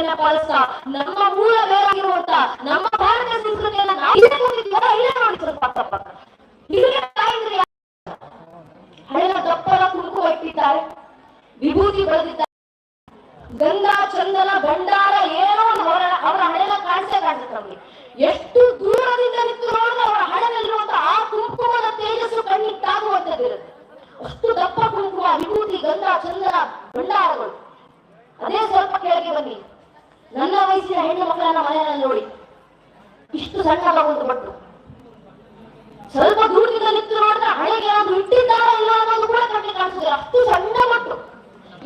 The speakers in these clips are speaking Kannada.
ಸಂಸ್ಕೃತಿಯನ್ನ ಪಾಲಿಸ್ತಾ ನಮ್ಮ ಮೂಲ ಬೇರಾಗಿರುವಂತ ನಮ್ಮ ಭಾರತೀಯ ಸಂಸ್ಕೃತಿಯನ್ನ ನಾವು ಕೂತಿದ್ದೀವಲ್ಲ, ಇಲ್ಲೇ ನೋಡಿ ಸ್ವಲ್ಪ ಅಕ್ಕಪಕ್ಕ ಇಲ್ಲೇ ತಾಯಿದ್ರೆ? ಹಳೆಯ ದಪ್ಪರ ಕುಡುಕು ಒಟ್ಟಿದ್ದಾರೆ ವಿಭೂತಿ ಬಳದಿದ್ದಾರೆ ಗಂಗಾ ಚಂದನ ಭಂಡಾರ ಏನೋ ಅವರ ಅವರ ಹಳೆಯ ಕಾಣಿಸೇ ಕಾಣಿಸುತ್ತೆ ನಮಗೆ. ಎಷ್ಟು ದೂರದಿಂದ ನಿಂತು ನೋಡಿದ್ರೆ ಅವರ ಹಳೆಯಲ್ಲಿರುವಂತಹ ಆ ಕುಂಕುಮದ ತೇಜಸ್ಸು ಕಣ್ಣಿಟ್ಟಾಗುವಂತದ್ದು ಇರುತ್ತೆ. ಅಷ್ಟು ದಪ್ಪ ಕುಂಕುಮ ವಿಭೂತಿ ಗಂಗಾ ಚಂದನ ಭಂಡಾರಗಳು. ಅದೇ ಸ್ವಲ್ಪ ಕೆಳಗೆ ಬನ್ನಿ. ನನ್ನ ವಯಸ್ಸಿನ ಹೆಣ್ಣು ಮಕ್ಕಳನ್ನ ಮನೆಯಲ್ಲಿ ನೋಡಿ. ಇಷ್ಟು ಸಣ್ಣ ಮಗುವಂತ ಬಟ್ಟು ಸ್ವಲ್ಪ ದೂರದಿಂದ ನಿಂತು ನೋಡಿದ್ರೆ ಹಳೆಗೆ ಏನಾದ್ರು ಇಟ್ಟಿದ್ದಾರೆ ಇಲ್ಲ ಅನ್ನೋದು ಕೂಡ ಕಣ್ಣಿಗೆ ಕಾಣಿಸ್ತದೆ ಅಷ್ಟು ಸಣ್ಣ ಮಟ್ಟು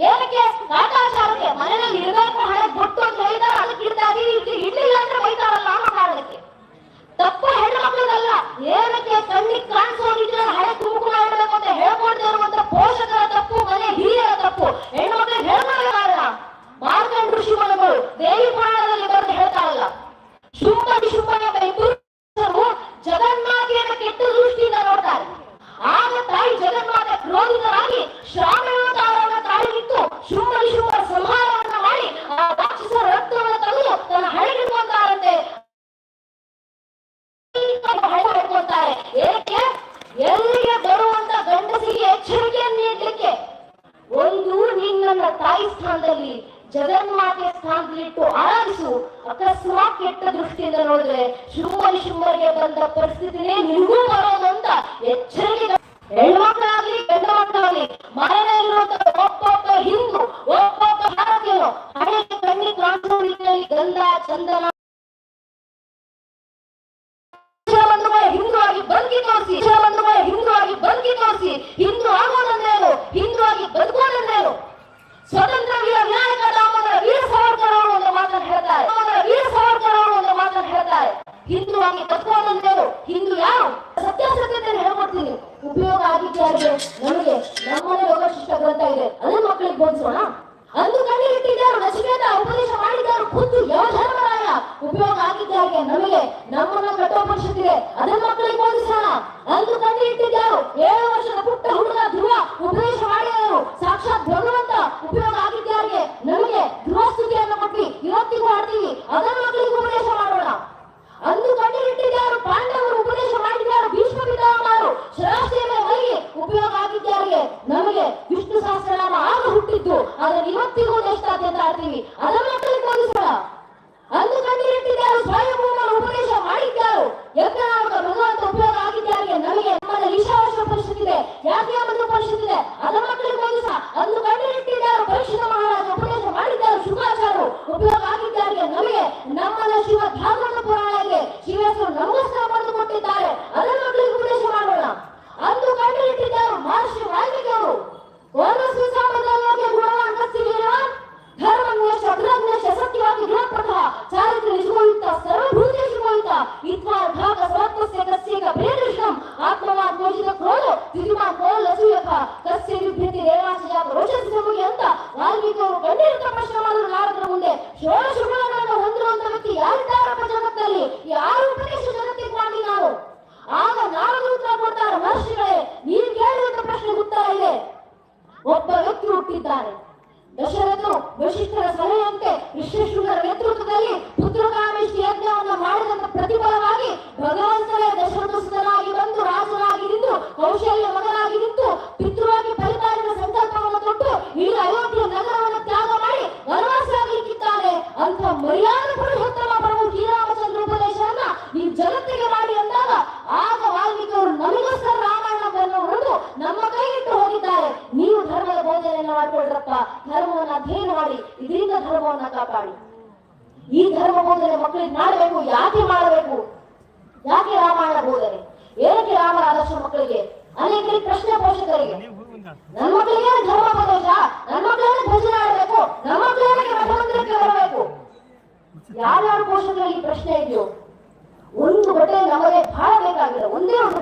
ಏನಕ್ಕೆ? ಕಾಟಾಚಾರಕ್ಕೆ ಮನೆಯಲ್ಲಿ ಇರಬೇಕು ಹಳೆ ಬೊಟ್ಟು ಅಂತ ಹೇಳಿದಾರೆ ಅದಕ್ಕೆ ಇಡ್ತಾ ಇದೀವಿ, ಇಲ್ಲಿ ಇಡ್ಲಿಲ್ಲ ಅಂದ್ರೆ ಬೈತಾರಲ್ಲ ಅನ್ನೋ ಕಾರಣಕ್ಕೆ. ತಪ್ಪು ಹೆಣ್ಣು ಮಕ್ಕಳದಲ್ಲ. ಏನಕ್ಕೆ ಕಣ್ಣಿಗೆ ಕಾಣಿಸೋದಿದ್ರೆ ಹಳೆ ತುಮಕೂರು ಇಡಬೇಕು ಅಂತ ಹೇಳ್ಕೊಂಡಿರುವಂತ ಪೋಷಕರ ತಪ್ಪು, ಮನೆ ಹಿರಿಯರ ತಪ್ಪು. ಹೆಣ್ಣು ಮಕ್ಕಳು ಕಾರಣ ಮಾರ್ಕಂಡ ಋಷಿ ಮನೆಗಳು ದೇವಿ ಪುರಾಣದಲ್ಲಿ ಬರೆದು ಹೇಳ್ತಾರಲ್ಲ ಶುಂಭ ನಿಶುಂಭನ ಎಂಬ ಇಬ್ಬರು ಜಗನ್ಮಾತೆಯನ್ನು ಕೆಟ್ಟ ದೃಷ್ಟಿಯಿಂದ ನೋಡ್ತಾರೆ. ಆಗ ತಾಯಿ ಜಗನ್ಮಾತೆ ಕ್ರೋಧಿತರಾಗಿ ಶ್ರಾವಣವತಾರವನ್ನು ತಾಳಿಗಿತ್ತು ಶುಂಭ ವಿಶುಂಭ ಸಂಹಾರವನ್ನ ಮಾಡಿ ಆ ರಾಕ್ಷಸ ರಕ್ತವನ್ನು ತಂದು ತನ್ನ ಹಳೆಗಿಡುವಂತಾರಂತೆ ಹೇಳ್ಕೊಳ್ತಾರೆ. ಏಕೆ? ಎಲ್ಲಿಗೆ ಬರುವಂತ ಗಂಡಸಿಗೆ ಎಚ್ಚರಿಕೆಯನ್ನು ನೀಡಲಿಕ್ಕೆ ಒಂದು ನಿನ್ನ ತಾಯಿ ಸ್ಥಾನದಲ್ಲಿ ಜಗನ್ಮಾತೆ ಸ್ಥಾನದಲ್ಲಿಟ್ಟು ಆರಾಧಿಸು. ಅಕಸ್ಮಾತ್ ಕೆಟ್ಟ ದೃಷ್ಟಿಯಿಂದ ನೋಡಿದ್ರೆ ಶುಂಭ ಶುಂಭರಿಗೆ ಬಂದ ಪರಿಸ್ಥಿತಿನೇ ನಿಮಗೂ ಬರೋದು ಅಂತ ಎಚ್ಚರಿಕೆ ಹೆಣ್ಮಕ್ಳಾಗ್ಲಿ, ಗಂಡ ಮಕ್ಕಳಾಗ್ಲಿ ಮನೆಯಲ್ಲಿರುವಂತ ಒಬ್ಬೊಬ್ಬ ಹಿಂದೂ ಒಬ್ಬೊಬ್ಬ ಭಾರತೀಯನು ಹಣೆಗೆ ಕಣ್ಣಿಗೆ ಕಾಣಿಸೋ ರೀತಿಯಲ್ಲಿ ಗಂಧ, ಚಂದನ ಹಿಂದೂ ಆಗಿ ಬದುಕಿ ತೋರಿಸಿ ಹಿಂದೂ ಆಗಿ ಬದುಕಿ ತೋರಿಸಿ, ಹಿಂದೂ ಆಗೋದಂದ್ರೇನು ಹಿಂದೂ ಆಗಿ ಬದುಕೋದಂದ್ರೇನು ಸ್ವತಂತ್ರ ವೀರ ವಿನಾಯಕ ದಾಮೋದರ ವೀರ ಸಾವರ್ಕರ್ ಅವರು ಒಂದು ಮಾತನ್ನು ಹೇಳ್ತಾರೆ ದಾಮೋದರ ವೀರ ಸಾವರ್ಕರ್ ಅವರು ಒಂದು ಮಾತನ್ನು ಹಿಂದೂ ಆಗಿ ಬದುಕೋದಂದ್ರೇನು ಹಿಂದೂ ಯಾರು? ಸತ್ಯಾಸತ್ಯತೆ ಹೇಳ್ಕೊಡ್ತೀನಿ ಉಪಯೋಗ ಆಗಿದ್ದಾರಿಗೆ ನಮಗೆ ನಮ್ಮನೆ ಯೋಗಶಿಷ್ಟ ಗ್ರಂಥ ಇದೆ. ಅದನ್ನ ಮಕ್ಕಳಿಗೆ ಬೋಧಿಸೋಣ. ಅಂದು ಕಣ್ಣಿಟ್ಟಿದ್ದಾರು ನಚಿಕೇತ ಉಪದೇಶ ಮಾಡಿದ್ದಾರು, ಖುದ್ದು ಯಮಧರ್ಮರಾಯ ಉಪಯೋಗ ಆಗಿದ್ದಾಗೆ ನಮಗೆ ನಮ್ಮನ್ನ ಕಟ್ಟೋಪನಿಷತ್ತಿದೆ ಅದನ್ನ ಮಕ್ಕಳಿಗೆ ಬೋಧಿಸೋಣ. ಅಂದು ಕಣ್ಣಿಟ್ಟಿದ್ದಾರು ಏಳು ವರ್ಷದ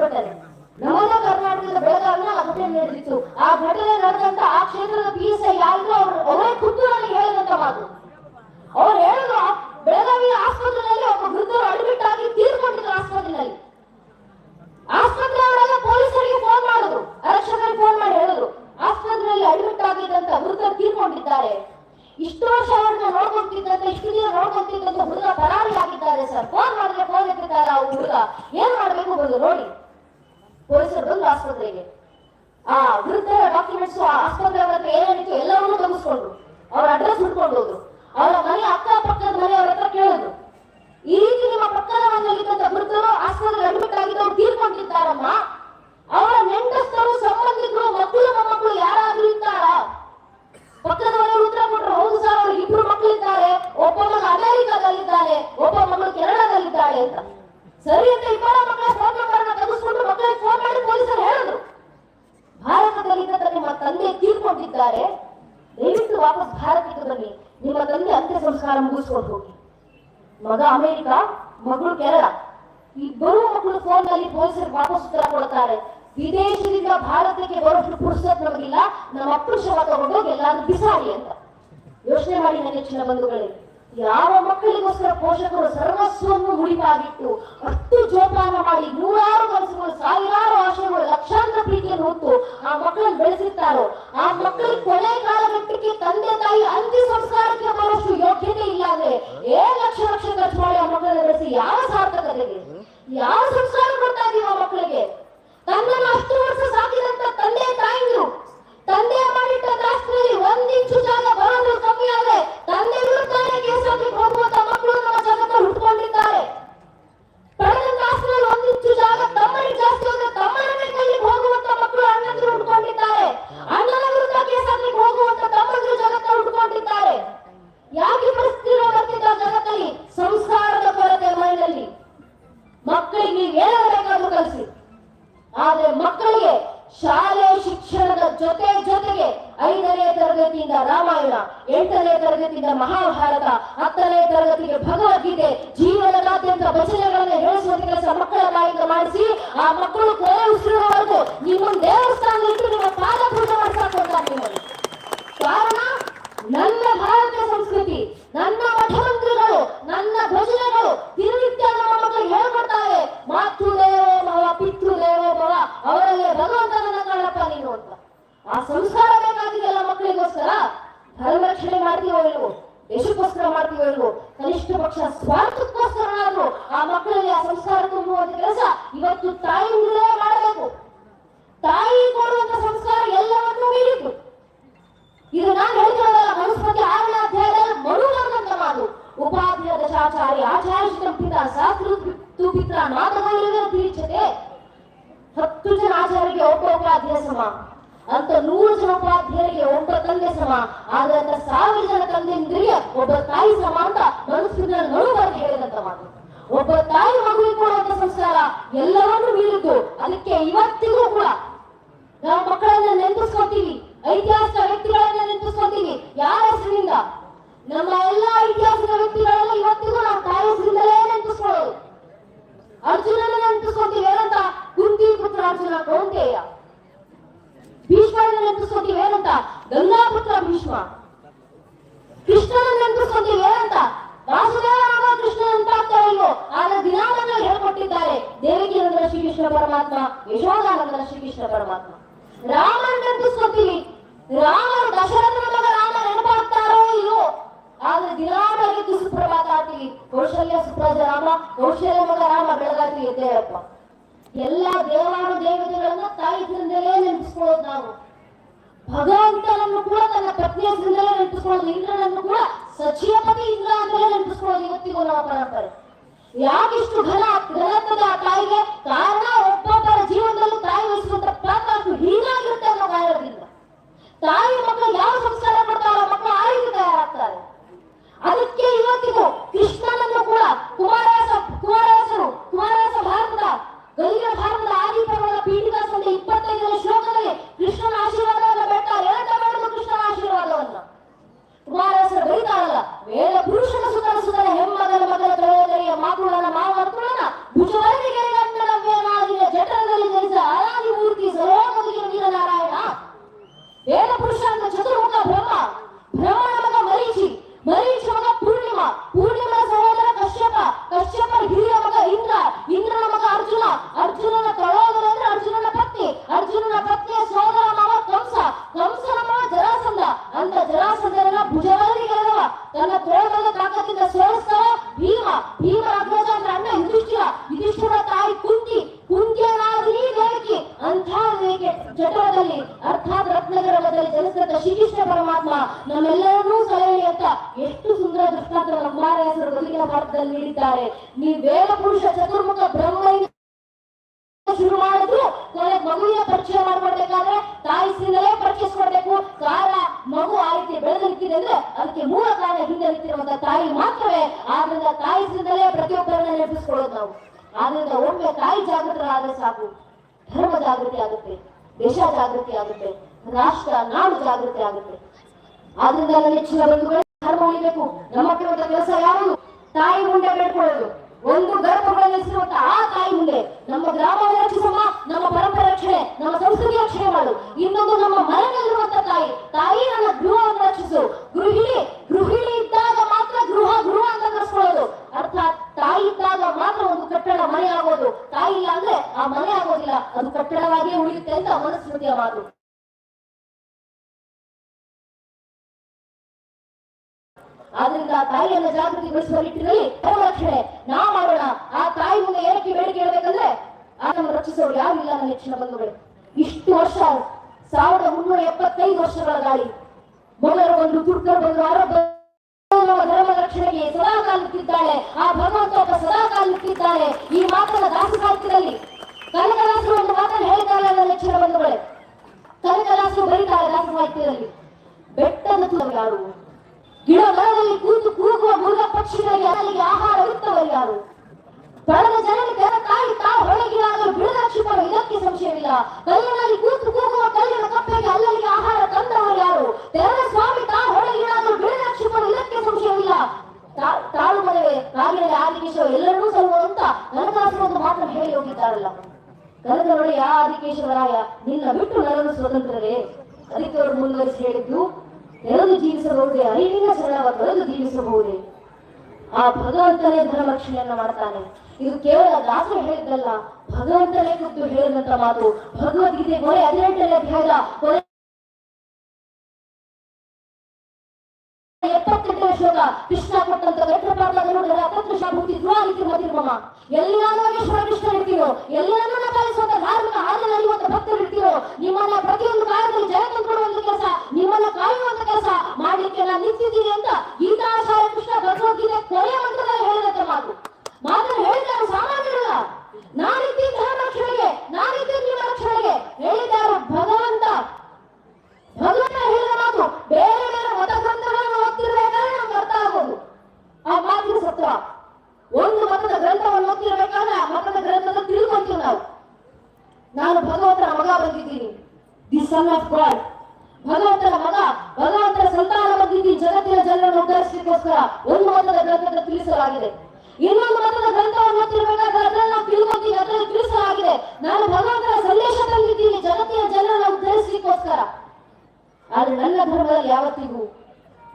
ಬಟ್ಟೆ ನಮ್ಮದೇ ಕರ್ನಾಟಕದ ಬೆಳಗಾವಿನ ಘಟನೆ ನಡೆದಿತ್ತು. ಆ ಘಟನೆ ನಡೆದಂತ ಆ ಕ್ಷೇತ್ರದ ಪಿ ಎಸ್ ಐ ಯಾರಿದ್ರು ಅವರು ಅವರೇ ಖುದ್ದು ನನಗೆ ಹೇಳಿದಂತ ಮಾತು. ಅವ್ರು ಹೇಳಿದ್ರು ಬೆಳಗಾವಿ ಆಸ್ಪತ್ರೆಯಲ್ಲಿ ಒಬ್ಬ ವೃದ್ಧರು ಅಡ್ಮಿಟ್ ಆಗಿ ತೀರ್ಕೊಂಡಿದ್ರು ಆಸ್ಪತ್ರೆಯಲ್ಲಿ. ಆಸ್ಪತ್ರೆ ಅವರೆಲ್ಲ ಪೊಲೀಸರಿಗೆ ಫೋನ್ ಮಾಡಿದ್ರು. ಆರಕ್ಷಕರಿಗೆ ಫೋನ್ ಮಾಡಿ ಹೇಳಿದ್ರು. ಆಸ್ಪತ್ರೆಯಲ್ಲಿ ಅಡ್ಮಿಟ್ ಆಗಿದ್ದಂತ ವೃದ್ಧರು ತೀರ್ಕೊಂಡಿದ್ದಾರೆ ಇಷ್ಟು ವರ್ಷ ಅವ್ರನ್ನ ನೋಡ್ಕೊಂತಿದ್ದಂತೆ ಇಷ್ಟು ದಿನ ನೋಡ್ಕೊಂತಿದ್ದಂತ ಹುಡುಗ ಪರಾರಿ ಆಗಿದ್ದಾರೆ ಸರ್. ಫೋನ್ ಮಾಡಿದ್ರೆ ಫೋನ್ ಎತ್ತಿದ್ದಾರೆ ಆ ಹುಡುಗ. ಏನ್ ಮಾಡ್ಬೇಕು ಬಂದು ನೋಡಿ. ಪೊಲೀಸರು ಬಂದು ಆಸ್ಪತ್ರೆಗೆ. ಆ ವೃದ್ಧರ ಡಾಕ್ಯುಮೆಂಟ್ಸ್ ಆಸ್ಪತ್ರೆ ಅವ್ರ ಹತ್ರ ಏನೇನಿತ್ತು ಎಲ್ಲವನ್ನೂ ತಗಿಸ್ಕೊಂಡ್ರು ಅವ್ರ ಅಡ್ರೆಸ್ ಹುಡ್ಕೊಂಡು ಹೋದ್ರು. ಅವರ ಮನೆ ಅಕ್ಕಪಕ್ಕದ ಮನೆಯವ್ರ ಹತ್ರ ಕೇಳಿದ್ರು. ಈ ನಿಮ್ಮ ಪಕ್ಕದ ಮನೆಯಲ್ಲಿದ್ದಂತ ವೃದ್ಧರು ಆಸ್ಪತ್ರೆಗೆ ಅಡ್ಮಿಟ್ ಆಗಿದ್ದವ್ರು ತೀರ್ಕೊಂಡಿದ್ದಾರಮ್ಮ ಅವರ ನೆಂಟಸ್ಥರು ಸಂಬಂಧಿಕರು ಮಕ್ಕಳು ಮೊಮ್ಮಕ್ಕಳು ಯಾರಾದ್ರೂ ಇದ್ದಾರಾ ಪಕ್ಕದ ಮನೆಯವರು ಉತ್ತರ ಕೊಟ್ಟರು ಹೌದು ಸರ್ ಅವ್ರಿಗೆ ಇಬ್ರು ಮಕ್ಕಳಿದ್ದಾರೆ ಒಬ್ಬ ಮಗ ಅಮೆರಿಕಾದಲ್ಲಿದ್ದಾನೆ ಒಬ್ಬ ಮಗಳು ಕೆನಡಾದಲ್ಲಿದ್ದಾಳೆ ಅಂತ ಸರಿ ಅಂತ ಇಬ್ಬರ ಮಕ್ಕಳ ಫೋನ್ ನಂಬರ್ ತೆಗೆದುಕೊಂಡು ಮಕ್ಕಳಿಗೆ ಫೋನ್ ಮಾಡಿ ಪೊಲೀಸರು ಹೇಳಿದ್ರು ಭಾರತದಲ್ಲಿದ್ದ ನಿಮ್ಮ ತಂದೆ ತೀರ್ಕೊಂಡಿದ್ದಾರೆ ದಯವಿಟ್ಟು ವಾಪಸ್ ಭಾರತಕ್ಕೆ ಬನ್ನಿ ನಿಮ್ಮ ತಂದೆ ಅಂತ್ಯ ಸಂಸ್ಕಾರ ಮುಗಿಸ್ಕೊಂಡು ಹೋಗಿ ಮಗ ಅಮೆರಿಕ ಮಗಳು ಕೆನಡಾ ಇಬ್ಬರು ಮಕ್ಕಳು ಫೋನ್ನಲ್ಲಿ ಪೊಲೀಸರಿಗೆ ವಾಪಸ್ ಉತ್ತರ ಕೊಡ್ತಾರೆ ವಿದೇಶದಿಂದ ಭಾರತಕ್ಕೆ ಬರೋಷ್ಟು ಪುರುಸತ್ ನಮಗಿಲ್ಲ ನಮ್ಮ ಮಕ್ಕಳು ಶವ ತಗೊಂಡೋಗಿ ಎಲ್ಲಾದ್ರೂ ಬಿಸಾಡಿ ಅಂತ ಯೋಚನೆ ಮಾಡಿ ನನ್ನ ಹೆಚ್ಚಿನ ಬಂಧುಗಳೇ ಯಾವ ಮಕ್ಕಳಿಗೋಸ್ಕರ ಪೋಷಕರು ಸರ್ವಸ್ವವನ್ನು ಮುಡಿಪಾಗಿಟ್ಟು ಅಷ್ಟು ಜೋಪಾನ ಮಾಡಿ ನೂರಾರು ಕನಸುಗಳು ಸಾವಿರಾರು ಆಶಯಗಳು ಲಕ್ಷಾಂತರ ಪ್ರೀತಿಯನ್ನು ಹೊತ್ತು ಆ ಮಕ್ಕಳನ್ನು ಬೆಳೆಸಿರ್ತಾರೋ ಆ ಮಕ್ಕಳಿಗೆ ಕೊನೆ ಕಾಲಘಟ್ಟಕ್ಕೆ ತಂದೆ ತಾಯಿ ಅಂತ್ಯ ಸಂಸ್ಕಾರಕ್ಕೆ ಬರೋಷ್ಟು ಯೋಗ್ಯತೆ ಇಲ್ಲ ಅಂದ್ರೆ ಏನ್ ಲಕ್ಷ ಲಕ್ಷ ಖರ್ಚು ಮಾಡಿ ಆ ಮಕ್ಕಳನ್ನ ಬೆಳೆಸಿ ಯಾವ ಸಾರ್ಥಕತೆಗೆ ಯಾವ ಸಂಸ್ಕಾರ ಕೊಡ್ತಾ ಇದೀವಿ ಆ ಮಕ್ಕಳಿಗೆ ತನ್ನನ್ನು ಅಷ್ಟು ವರ್ಷ ಸಾಕಿದಂತ ತಂದೆ ತಾಯಿಗಳು ತಂದೆ ಮಾಡಿಟ್ಟ ದಾಸ್ತಿನಲ್ಲಿ ಒಂದ್ ಇಂಚು ಜಾಗ ಬರೋದು ಕಮ್ಮಿ ಆದ್ರೆ ತಂದೆ ವಿರುದ್ಧನೇ ಕೇಸ್ ಹಾಕ್ಲಿಕ್ಕೆ ಹೋಗುವಂತ ಮಕ್ಕಳು ನಮ್ಮ ಜಗತ್ತಲ್ಲಿ ಹುಟ್ಕೊಂಡಿದ್ದಾರೆ ಪಡೆದಂತ ಆಸ್ತಿನಲ್ಲಿ ಒಂದ್ ಇಂಚು ಜಾಗ ತಮ್ಮನಿಗೆ ಜಾಸ್ತಿ ಹೋದ್ರೆ ತಮ್ಮನ ಕೈಲಿಗೆ ಹೋಗುವಂತ ಮಕ್ಕಳು ಅಣ್ಣಂದ್ರು ಹುಟ್ಕೊಂಡಿದ್ದಾರೆ ಅಣ್ಣನ ವಿರುದ್ಧ ಕೇಸ್ ಹಾಕ್ಲಿಕ್ಕೆ ಹೋಗುವಂತ ತಮ್ಮಂದ್ರು ಜಗತ್ತಲ್ಲಿ ಹುಟ್ಕೊಂಡಿದ್ದಾರೆ ಯಾಕೆ ಈ ಪರಿಸ್ಥಿತಿ ಬರ್ತಿದ್ದ ಜಗತ್ತಲ್ಲಿ ಸಂಸ್ಕಾರದ ಕೊರತೆ ಮೈನಲ್ಲಿ ಮಕ್ಕಳಿಗೆ ನೀವು ಏನಾದ್ರು ಬೇಕಾದ್ರೂ ಕಲಿಸಿ ಆದ್ರೆ ಮಕ್ಕಳಿಗೆ ಶಾಲೆ ಶಿಕ್ಷಣದ ಜೊತೆ ಜೊತೆಗೆ ಐದನೇ ತರಗತಿಯಿಂದ ರಾಮಾಯಣ, ಎಂಟನೇ ತರಗತಿಯಿಂದ ಮಹಾಭಾರತ, ಹತ್ತನೇ ತರಗತಿಗೆ ಭಗವದ್ಗೀತೆ ಜೀವನದಾದ್ಯಂತ ವಚನಗಳನ್ನ ಹೇಳಿಸುವ ಕೆಲಸ ಮಕ್ಕಳ ಬಾಯಿಂದ ಮಾಡಿಸಿ, ಆ ಮಕ್ಕಳು ಕೊನೆ ಉಸಿರುವವರೆಗೂ ನಿಮ್ಮ ಇಟ್ಟು ನಿಮ್ಮ ಪಾದ ಪೂಜೆ ಮಾಡ್ಸಾಕ್ ಹೋಗ್ತಾರೆ ಕಾರಣ, ನನ್ನ ಭಾರತೀಯ ಸಂಸ್ಕೃತಿ, ನನ್ನ ಮಠಮಂತ್ರಿಗಳು ನನ್ನ ಭಜನೆಗಳು ದಿನನಿತ್ಯ ನಮ್ಮ ಮಕ್ಕಳು ಹೇಳ್ಕೊಡ್ತಾರೆ ಮಾತೃ ದೇವೋ ಭವ ಪಿತೃ ದೇವೋ ಭವ ಅವರಲ್ಲಿ ಭಗವಂತನನ್ನ ಕಾಣಪ್ಪ ನೀನು ಅಂತ. ಆ ಸಂಸ್ಕಾರ ಬೇಕಾಗಿದೆಯಲ್ಲ ಮಕ್ಕಳಿಗೋಸ್ಕರ ಧರ್ಮ ರಕ್ಷಣೆ ಮಾಡ್ತೀವೋ ಇಲ್ವೋ? ದೇಶಕ್ಕೋಸ್ಕರ ಮಾಡ್ತೀವೋ ಇಲ್ವೋ? ಕನಿಷ್ಠ ಪಕ್ಷ ಸ್ವಾರ್ಥಕ್ಕೋಸ್ಕರನಾದ್ರೂ ಆ ಮಕ್ಕಳಲ್ಲಿ ಆ ಸಂಸ್ಕಾರ ತುಂಬುವಂತ ಕೆಲಸ ಇವತ್ತು ತಾಯಿ ಮಾಡಬೇಕು ತಾಯಿ ಕೊಡುವಂತ ಸಂಸ್ಕಾರ ಎಲ್ಲವನ್ನೂ ಮೀರಿತು ಇದು ನಾನು ಹೇಳ್ತಿರೋದಲ್ಲ ಮನುಸ್ಮೃತಿ ಆರನೇ ಅಧ್ಯಾಯದಲ್ಲಿ ಮನು ಬರೆದಂತ ಮಾತು ಉಪಾಧ್ಯ ದಶಾಚಾರಿ ಆಚಾರ್ಯ ಪಿತ ಸಹೃತು ಪಿತ್ರ ನಾದಗೌರವ ತೀರ್ಚತೆ ಹತ್ತು ಜನ ಆಚಾರ್ಯರಿಗೆ ಒಬ್ಬ ಉಪಾಧ್ಯಾಯ ಸಮ ಅಂತ ನೂರು ಜನ ಉಪಾಧ್ಯಾಯರಿಗೆ ಒಬ್ಬ ತಂದೆ ಸಮ ಆದ್ರೆ ಅಂತ ಸಾವಿರ ಜನ ತಂದೆಂದ್ರಿಗೆ ಒಬ್ಬ ತಾಯಿ ಸಮ ಅಂತ ಮನುಸ್ಮೃತಿಯಲ್ಲಿ ಮನು ಬರೆದು ಹೇಳಿದಂತ ಮಾತು ಒಬ್ಬ ತಾಯಿ ಮಗುವಿಗೆ ಕೊಡುವಂತ ಸಂಸ್ಕಾರ ಎಲ್ಲವನ್ನೂ ಮೀರಿದ್ದು ಅದಕ್ಕೆ ಇವತ್ತಿಗೂ ಕೂಡ ನಾವು ಮಕ್ಕಳನ್ನ ನೆನಪಿಸ್ಕೊತೀವಿ ಐತಿಹಾಸಿಕ ವ್ಯಕ್ತಿಗಳನ್ನ ನೆನಪಿಸ್ಕೊತೀವಿ ಯಾರ ಹೆಸರಿನಿಂದ ನಮ್ಮ ಎಲ್ಲಾ ಐತಿಹಾಸಿಕ ವ್ಯಕ್ತಿಗಳನ್ನ ಇವತ್ತಿಗೂ ನಾವು ತಾಯಿ ಹೆಸರಿಂದಲೇ ನೆನಪಿಸ್ಕೊಳ್ಳೋದು ಅರ್ಜುನನ ನೆನಪಿಸ್ಕೊತೀವಿ ಏನಂತ ಕುಂತಿ ಪುತ್ರ ಅರ್ಜುನ ಕೌಂತೆಯ ಭೀಷ್ಮನ ನೆನಪಿಸ್ಕೊತೀವಿ ಏನಂತ? ಗಂಗಾಪುತ್ರ ಭೀಷ್ಮ. ಕೃಷ್ಣನ ನೆನಪಿಸ್ಕೊತೀವಿ ಏನಂತ? ವಾಸುದೇವ ಕೃಷ್ಣ ಅಂತ ಇಲ್ವೋ ಆದ್ರೆ ದಿನಾಮನ್ನ ಹೇಳ್ಕೊಟ್ಟಿದ್ದಾರೆ. ದೇವಕಿ ನಂದನ ಶ್ರೀಕೃಷ್ಣ ಪರಮಾತ್ಮ ಯಶೋಧಾನಂದನ ಶ್ರೀಕೃಷ್ಣ ಪರಮಾತ್ಮ. ರಾಮನ ನೆನಪಿಸ್ಕೊತೀವಿ ರಾಮರು ದಶರಥನ ಮಗ ರಾಮ ನೆನಪಾಗ್ತಾರೋ ಇಲ್ವೋ ಆದ್ರೆ ದಿನಾ ಬೆಳಗ್ಗೆ ಸುಪ್ರಭಾತ ಆಗ್ತೀವಿ. ಕೌಶಲ್ಯ ಸುಪ್ರಜ ರಾಮ, ಕೌಶಲ್ಯ ಮಗ ರಾಮ ಬೆಳಗಾಗ್ತೀವಿ ಎದ್ದೇಳಪ್ಪ. ಎಲ್ಲಾ ದೇವಾನು ದೇವತೆಗಳನ್ನ ತಾಯಿ ತಂದೆಯೇ ನೆನಪಿಸ್ಕೊಳ್ಳೋದು ನಾವು. ಭಗವಂತನನ್ನು ಕೂಡ ತನ್ನ ಪತ್ನಿಯ ಸಿಂಧಲೇ ನೆನಪಿಸ್ಕೊಳ್ಳೋದು, ಇಂದ್ರನನ್ನು ಕೂಡ ಸಚಿವಪತಿ ಇಂದ್ರ ಅಂತಲೇ ನೆನಪಿಸ್ಕೊಳ್ಳೋದು ಇವತ್ತಿಗೂ ನಮ್ಮ ಪರಂಪರೆ. ಯಾಕಿಷ್ಟು ಘನ, ಘನತ್ವದ ಆ ತಾಯಿಗೆ ಕಾರಣ ಒಬ್ಬೊಬ್ಬರ ಜೀವನದಲ್ಲೂ ತಾಯಿ ವಹಿಸುವಂತ ಪಾತ್ರ ಅಷ್ಟು ಹೀನಾಗಿರುತ್ತೆ ಅನ್ನೋ ಕಾರಣದಿಂದ. ಅಂತ ಜಲಾಶಯದಲ್ಲಿ ಆದ್ರಿಂದ ನನ್ನ ನೆಚ್ಚಿನ ಬಂಧುಗಳು ಧರ್ಮ ಉಳಿಬೇಕು ನಮ್ಮ ಕೆಲವೊಂದು ಕೆಲಸ ಯಾವುದು? ತಾಯಿ ಮುಂದೆ ಬೇಡ್ಕೊಳ್ಳೋದು. ಒಂದು ಗರ್ಭಗಳಲ್ಲಿರುವಂತ ಆ ತಾಯಿ ಮುಂದೆ ನಮ್ಮ ಗ್ರಾಮವನ್ನು ರಕ್ಷಿಸಮ್ಮ, ನಮ್ಮ ಪರಂಪರೆ ರಕ್ಷಣೆ, ನಮ್ಮ ಸಂಸ್ಕೃತಿ ರಕ್ಷಣೆ ಮಾಡು. ಇನ್ನೊಂದು ನಮ್ಮ ಮನೆಯಲ್ಲಿರುವಂತ ತಾಯಿ. ತಾಯಿ ನನ್ನ ಗೃಹವನ್ನು ರಕ್ಷಿಸು. ಗೃಹಿಣಿ ಗೃಹಿಣಿ ಇದ್ದಾಗ ಮಾತ್ರ ಗೃಹ ಗೃಹ ಅಂತ ಕರೆಸ್ಕೊಳ್ಳೋದು. ಅರ್ಥಾತ್ ತಾಯಿ ಇದ್ದಾಗ ಮಾತ್ರ ಒಂದು ಕಟ್ಟಡ ಮನೆ ಆಗೋದು ತಾಯಿ ಇಲ್ಲ ಅಂದ್ರೆ ಆ ಮನೆ ಆಗೋದಿಲ್ಲ. ಅದು ಕಟ್ಟಡವಾಗಿಯೇ ಉಳಿಯುತ್ತೆ ಅಂತ ಮನಸ್ಮೃತಿಯ ಮಾತು. ಆದ್ರಿಂದ ಆ ತಾಯಿಯನ್ನ ಜಾಗೃತಿಗೊಳಿಸುವ ನಿಟ್ಟಿನಲ್ಲಿ ರಕ್ಷಣೆ ನಾ ಮಾಡೋಣ ಆ ತಾಯಿ ಮುಂದೆ ಏನಕ್ಕೆ ಬೇಡಿಕೆ ಇಡಬೇಕಂದ್ರೆ ಆ ನಮ್ಮ ರಕ್ಷಿಸೋರು ಯಾರು ಇಲ್ಲ ನನ್ನ ಹೆಚ್ಚಿನ ಬಂಧುಗಳು. ಇಷ್ಟು ವರ್ಷ, ಸಾವಿರದ ಮುನ್ನೂರ ಎಪ್ಪತ್ತೈದು ವರ್ಷಗಳ ಗಾಳಿ ಮೊಘಲರು ಒಂದು ತುರ್ಕರು ಬಂದ್ರು ಅರಬ್ ಧರ್ಮದ ರಕ್ಷಣೆಗೆ ಸದಾ ಕಾಲುತ್ತಿದ್ದಾಳೆ ಆ ಭಗವಂತ ಒಬ್ಬ ಸದಾ ಕಾಲುತ್ತಿದ್ದಾಳೆ ಈ ಮಾತನ್ನ ದಾಸ ಸಾಹಿತ್ಯದಲ್ಲಿ ಕನಕದಾಸರು ಒಂದು ಮಾತನ್ನು ಹೇಳಿದ್ದಾರೆ ನನ್ನ ನೆಚ್ಚಿನ ಬಂಧುಗಳೇ. ಕನಕದಾಸರು ಬರೀತಾರೆ ದಾಸ ಸಾಹಿತ್ಯದಲ್ಲಿ. ಬೆಟ್ಟದ ಯಾರು? ಗಿಡ ಮರದಲ್ಲಿ ಕೂತು ಕೂಗುವ ಮೃಗ ಪಕ್ಷಿಗಳಿಗೆ ಅಲ್ಲಿಗೆ ಆಹಾರ ಇರುತ್ತವರು ಯಾರು? ಪಡೆದ ಜನರು ಕೆಲ ತಾಯಿ ತಾ ಆದರೂ ಬಿಡದ ಕ್ಷಿಪಣ, ಇದಕ್ಕೆ ಸಂಶಯವಿಲ್ಲ. ಕಲ್ಲಿನಲ್ಲಿ ಕೂತು ಕೂಗುವ ಕಲ್ಲಿನ ಕಪ್ಪೆಗೆ ಅಲ್ಲಲ್ಲಿ ಆಹಾರ ತಂದವರು ಯಾರು? ತೆರೆದ ಸ್ವಾಮಿ ತಾ ಹೊಳಗಿಲಾಗಲು ಬಿಡದ ಕ್ಷಿಪಣ, ಇದಕ್ಕೆ ಸಂಶಯವಿಲ್ಲ. ತಾಳು ಮನೆಗೆ ಕಾಗಿನಲ್ಲಿ ಆದಿಕೇಶವ ಎಲ್ಲರೂ ಸಲ್ಲುವ ಅಂತ ಕನಕದಾಸರು ಒಂದು ಮಾತನ್ನು ಹೇಳಿ ಹೋಗಿದ್ದಾರಲ್ಲ. ಕನಕ ನೋಡಿ ಆ ಆದಿಕೇಶವರಾಯ? ನಿನ್ನ ಬಿಟ್ಟು ನರನು ಸ್ವತಂತ್ರರೇ? ಅದಕ್ಕೆ ಅವರು ಮುಂದುವರಿಸಿ ಹೇಳಿದ್ದು ನೆರೆದು ಜೀವಿಸಬಹುದೇ? ಅರಿವಿನ ಸರಳವ ತೊರೆದು ಜೀವಿಸಬಹುದೇ? ಆ ಭಗವಂತನೇ ಧರ್ಮರಕ್ಷಣೆಯನ್ನ ಮಾಡ್ತಾನೆ. ಇದು ಕೇವಲ ದಾಸರು ಹೇಳಿದ್ದಲ್ಲ. ಭಗವಂತನೇ ಕುರಿತು ಹೇಳಿದಂತ ಮಾತು. ಭಗವದ್ಗೀತೆ ಕೊನೆ ಹದಿನೆಂಟನೇ ಅಧ್ಯಾಯದ ಕೊನೆ ಮತಿರ್ಮಮ ಎಲ್ಲಿ ನಾನು ಯೋಗೇಶ್ವರ ಕೃಷ್ಣ ಇರ್ತೀನೋ ಎಲ್ಲಿ ಪಾಲಿಸುವಂತ ಧಾರ್ಮಿಕ ಹಾದಿನಲ್ಲಿ ಒಂದು ಭಕ್ತರು ಇರ್ತೀರೋ, ನಿಮ್ಮನ್ನ ಪ್ರತಿಯೊಂದು ಕಾರ್ಯದಲ್ಲಿ ಜಯ ಕೊಡುವಂತ ಕೆಲಸ, ನಿಮ್ಮನ್ನ ಕಾಯುವಂತ ಕೆಲಸ ಮಾಡ್ಲಿಕ್ಕೆ ನಾನು ನಿಂತಿದ್ದೀನಿ ಅಂತ ಗೀತಾಚಾರ್ಯ ಕೃಷ್ಣ ಭಗವದ್ಗೀತೆ ಕೊನೆಯ ಮಂತ್ರದಲ್ಲಿ ಹೇಳಿದಂತ ಮಾತು. ಮಾತ್ರ ಹೇಳಿದ್ದಾರೆ ಸಾಮಾನ್ಯರಲ್ಲ. ನಾನಿದ್ದೀನಿ ಧರ್ಮ ರಕ್ಷಣೆಗೆ ನಾನಿದ್ದೀನಿ ನಿಮ್ಮ ರಕ್ಷಣೆಗೆ ಹೇಳಿದ್ದಾರೆ ಭಗವಂತ. ಭಗವಂತ ಹೇಳಿದ ಮಾತು, ಬೇರೆ ಬೇರೆ ಮತ ಗ್ರಂಥಗಳನ್ನು ಓದ್ತಿರ್ಬೇಕಾದ್ರೆ ನಮ್ಗೆ ಅರ್ಥ ಆಗೋದು. ಆ ಮಾತಿನ ಸತ್ವ ಒಂದು ಮತದ ಗ್ರಂಥವನ್ನು ಓದ್ತಿರ್ಬೇಕಾದ್ರೆ ಆ ಮತದ ಗ್ರಂಥದ ತಿಳ್ಕೊಂತೀವಿ ನಾವು. ನಾನು ಭಗವಂತನ ಮಗ ಬಂದಿದ್ದೀನಿ. ದಿ ಸನ್ ಆಫ್ ಗಾಡ್ ಭಗವಂತನ ಮಗ, ಭಗವಂತನ ಸಂತಾನ ಬಂದಿದ್ದೀನಿ. ಜಗತ್ತಿನ ಜನರನ್ನು ಉದ್ಧರಿಸಲಿಕ್ಕೋಸ್ಕರ ಒಂದು ಮತದ ಗ್ರಂಥದ ತಿಳಿಸಲಾಗಿದೆ. ಇನ್ನೊಂದು ಮತದ ಗ್ರಂಥವನ್ನು ಓದ್ತಿರ್ಬೇಕಾದ್ರೆ ಅದನ್ನು ನಾವು ತಿಳ್ಕೊಂತೀವಿ ಅದರಲ್ಲಿ ತಿಳಿಸಲಾಗಿದೆ. ನಾನು ಭಗವಂತನ ಸಂದೇಶ ತಂದಿದ್ದೀನಿ ಜಗತ್ತಿನ ಜನರನ್ನು ಉದ್ಧರಿಸಲಿಕ್ಕೋಸ್ಕರ. ಆದ್ರೆ ನನ್ನ ಧರ್ಮದಲ್ಲಿ ಯಾವತ್ತಿಗೂ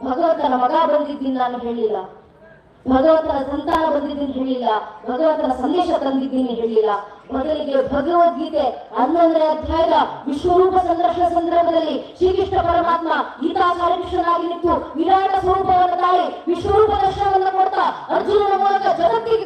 ಭಗವಂತನ ಮಗ ಬಂದಿದ್ದೀನಿ ನಾನು ಹೇಳಿಲ್ಲ. ಭಗವಂತನ ಸಂತಾನ ಬಂದಿದ್ದೀನಿ ಹೇಳಿಲ್ಲ. ಭಗವಂತನ ಸಂದೇಶ ತಂದಿದ್ದೀನಿ ಹೇಳಿಲ್ಲ. ಮೊದಲಿಗೆ ಭಗವದ್ಗೀತೆ ಹನ್ನೊಂದನೇ ಅಧ್ಯಾಯದ ವಿಶ್ವರೂಪ ಸಂದರ್ಶನ ಸಂದರ್ಭದಲ್ಲಿ ಶ್ರೀಕೃಷ್ಣ ಪರಮಾತ್ಮ ಗೀತಾ ಕೃಷ್ಣನಾಗಿ ನಿಂತು ವಿರಾಟ ಸ್ವರೂಪವನ್ನು ತಾಳಿ ವಿಶ್ವರೂಪ ದರ್ಶನವನ್ನು ಕೊಡ್ತಾ ಅರ್ಜುನನ ಮೂಲಕ ಜಗತ್ತಿಗೆ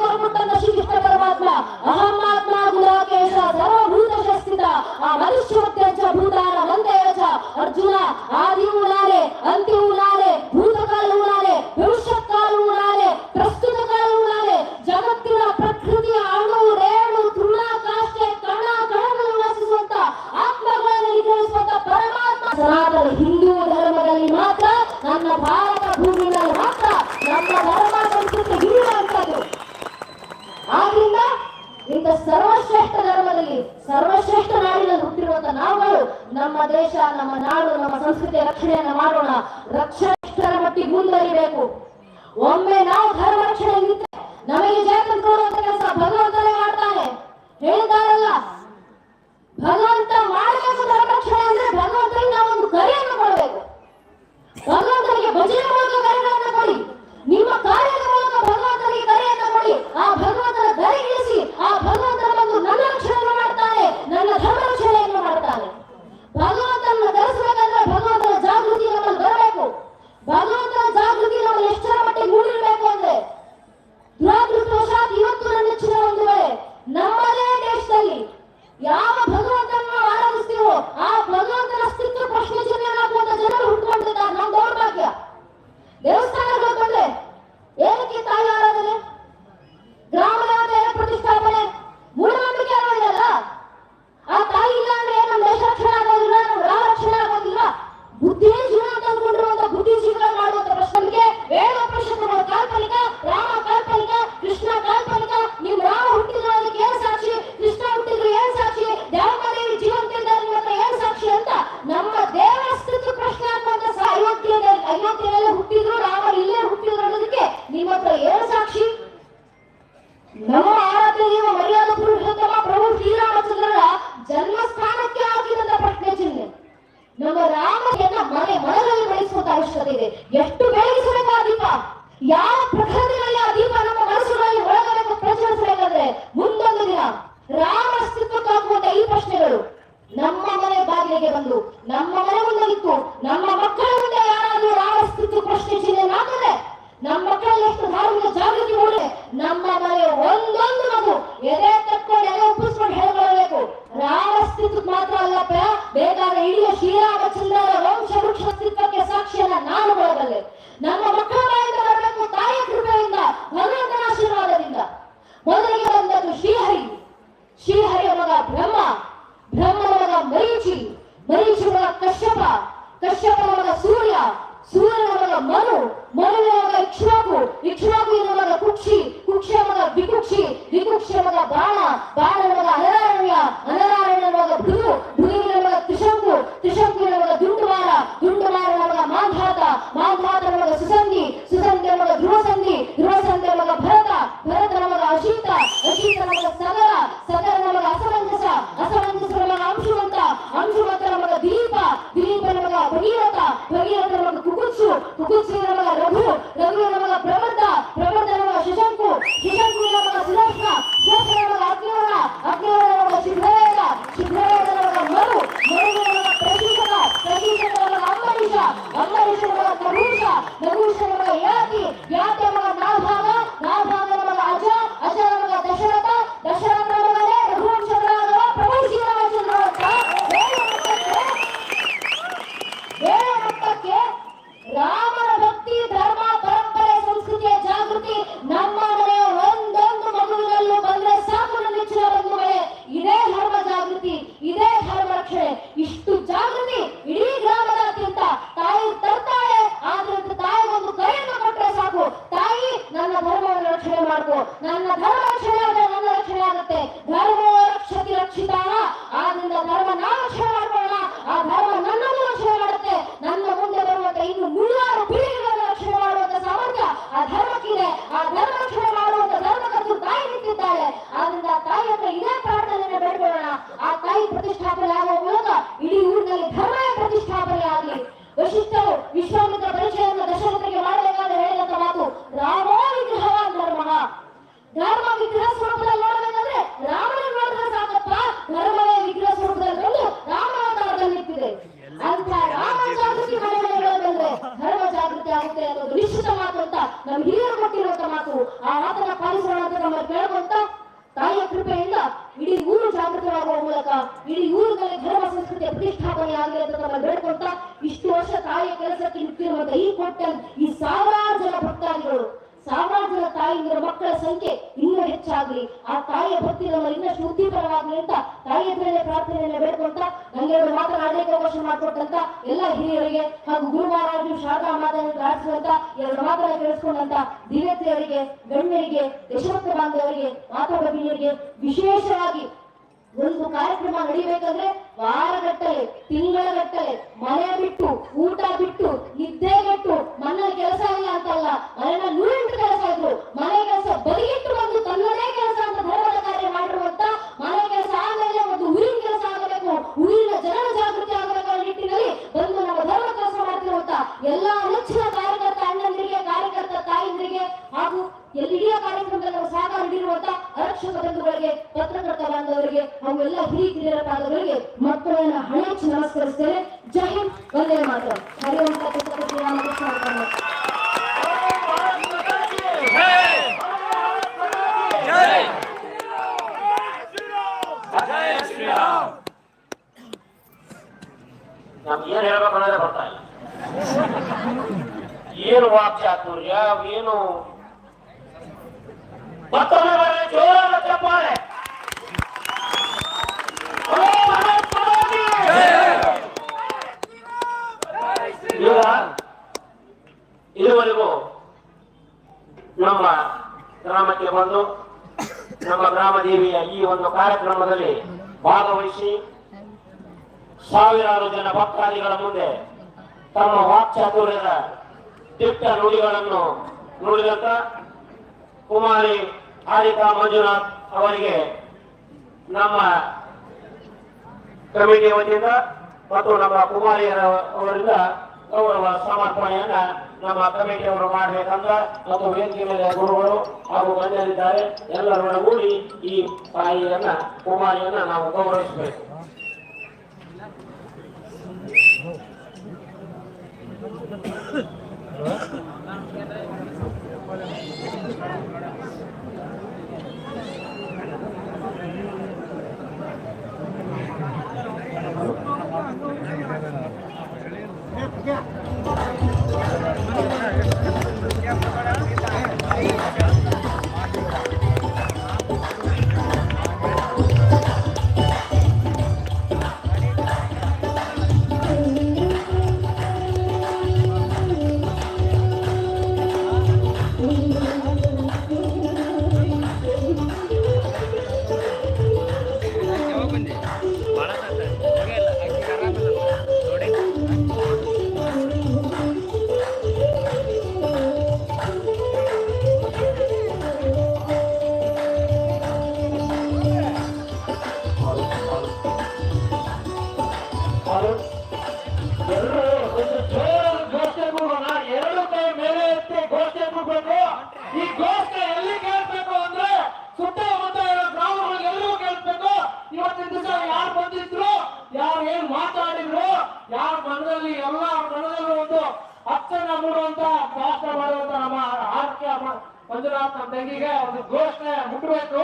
ಗುರು ಮಹಾರಾಜರು ಶಾರದಾ ಮಾತೆಯನ್ನು ಪ್ರಾರ್ಥಿಸುವಂತ ಎರಡು ಮಾತನ್ನು ಕೇಳಿಸಿಕೊಂಡಂತ ದಿವ್ಯತೆಯವರಿಗೆ ಗಣ್ಯರಿಗೆ ಯಶವಂತ ಬಾಂಧವರಿಗೆ ಮಾತಾ ವಿಶೇಷವಾಗಿ ಒಂದು ಕಾರ್ಯಕ್ರಮ ನಡೀಬೇಕಂದ್ರೆ ವಾರಗಟ್ಟಲೆ, ತಿಂಗಳಗಟ್ಟಲೆ ಮನೆ ಬಿಟ್ಟು, ಊಟ ಬಿಟ್ಟು ನಿದ್ದೆಗೆಟ್ಟು ಮನೆ ಕೆಲಸ ಇಲ್ಲ ಅಂತಲ್ಲ ಮನೆಯ ನೂರೆಂಟು ಕೆಲಸ ಇದ್ರು ಮನೆ ಕೆಲಸ ಬದಿಗಿಟ್ಟು ಒಂದು ತನ್ನದೇ ಕೆಲಸ ಅಂತ ಧರ್ಮದ ಕಾರ್ಯ ಮಾಡಿರುವಂತ ಮನೆ ಕೆಲಸ ಆಗಲೇ ಒಂದು ಊರಿನ ಕೆಲಸ ಆಗಬೇಕು. ಊರಿನ ಜನರ ಜಾಗೃತಿ ಆಗಬೇಕು. ಕ್ಷೇತ್ರದಲ್ಲಿ ಬಂದು ನಮ್ಮ ಧರ್ಮ ಕೆಲಸ ಮಾಡ್ತಿರುವಂತ ಎಲ್ಲಾ ನೆಚ್ಚಿನ ಕಾರ್ಯಕರ್ತ ಅಣ್ಣಂದಿರಿಗೆ, ಕಾರ್ಯಕರ್ತ ತಾಯಂದಿರಿಗೆ ಹಾಗೂ ಎಲ್ಲಿ ಕಾರ್ಯಕ್ರಮದಲ್ಲಿ ನಾವು ಸಹಕಾರ ನೀಡಿರುವಂತ ಆರಕ್ಷಕ ಬಂಧುಗಳಿಗೆ, ಪತ್ರಕರ್ತ ಬಾಂಧವರಿಗೆ ಹಾಗೂ ಎಲ್ಲ ಹಿರಿಯ ಕಿರಿಯರ ಬಾಂಧವರಿಗೆ ಮಕ್ಕಳನ್ನ ಹಣೆಚ್ಚು ನಮಸ್ಕರಿಸ್ತೇನೆ. ಜೈ ಹಿಂದ್. ವಂದೇ ಮಾತ್ರ. ಹರಿವಂತ ಪದಾಧಿಕಾರಿಗಳ ಮುಂದೆ ತಮ್ಮ ವಾಕ್ಚಾತುರ್ಯದ ದಿಟ್ಟ ನುಡಿಗಳನ್ನು ನುಡಿದಂತ ಕುಮಾರಿ ಹಾರಿಕಾ ಮಂಜುನಾಥ್ ಅವರಿಗೆ ನಮ್ಮ ಕಮಿಟಿ ವತಿಯಿಂದ ಮತ್ತು ನಮ್ಮ ಕುಮಾರಿಯರ ಅವರಿಂದ ಗೌರವ ಸಮರ್ಪಣೆಯನ್ನ ನಮ್ಮ ಕಮಿಟಿ ಅವರು ಮಾಡಬೇಕಂತ ಮತ್ತು ವೇದಿಕೆ ಮೇಲೆ ಗುರುಗಳು ಹಾಗೂ ಬಂದಿದ್ದಾರೆ ಎಲ್ಲರೊಡಗೂಡಿ ಈ ತಾಯಿಯನ್ನ, ಕುಮಾರಿಯನ್ನ ನಾವು ಗೌರವಿಸಬೇಕು. ತಂಗಿಗೆ ಒಂದು ಘೋಷಣೆ ಮುಟ್ಟಬೇಕು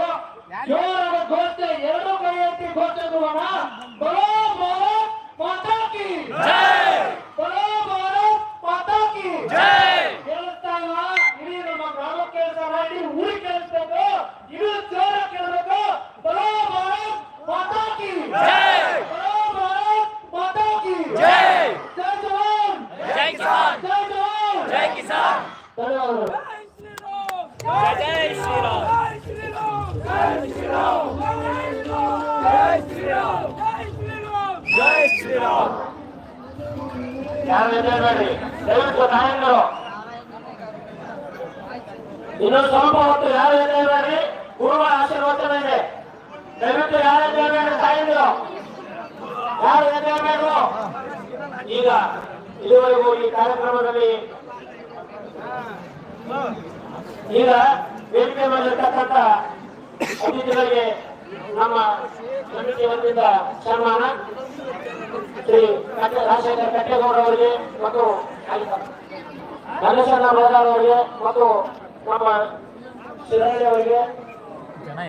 ಅಂತ ದಯವಿಟ್ಟು ತಾಯಂದರು ಇನ್ನೊಂದು ಸ್ವಲ್ಪ ಹೊತ್ತು ಯಾರು ಅಂತ ಹೇಳ್ಬೇಡ್ರಿ ಗುರುಗಳ ಆಶೀರ್ವಚನ ಇದೆ. ದಯವಿಟ್ಟು ಯಾರು ಅಂತ ಹೇಳ್ಬೇಡ್ರಿ ಯಾರು ಅಂತ ಹೇಳ್ಬೇಕು ಈಗ ಇದುವರೆಗೂ ಈ ಕಾರ್ಯಕ್ರಮದಲ್ಲಿ ಈಗ ವೇದಿಕೆ ಮಾಡಿರ್ತಕ್ಕಂಥ ಅತಿಥಿಗಳಿಗೆ ನಮ್ಮ ಸಮಿತಿ ವತಿಯಿಂದ ಸನ್ಮಾನ ಶ್ರೀ ರಾಜಶೇಖರ್ ಕಟ್ಟೇಗೌಡ ಅವರಿಗೆ ಮತ್ತು ಗಣೇಶಣ್ಣ ಬಲಗಾರ್ ಅವರಿಗೆ ಮತ್ತು ನಮ್ಮ ಶಿರಾಳಿ ಅವರಿಗೆ.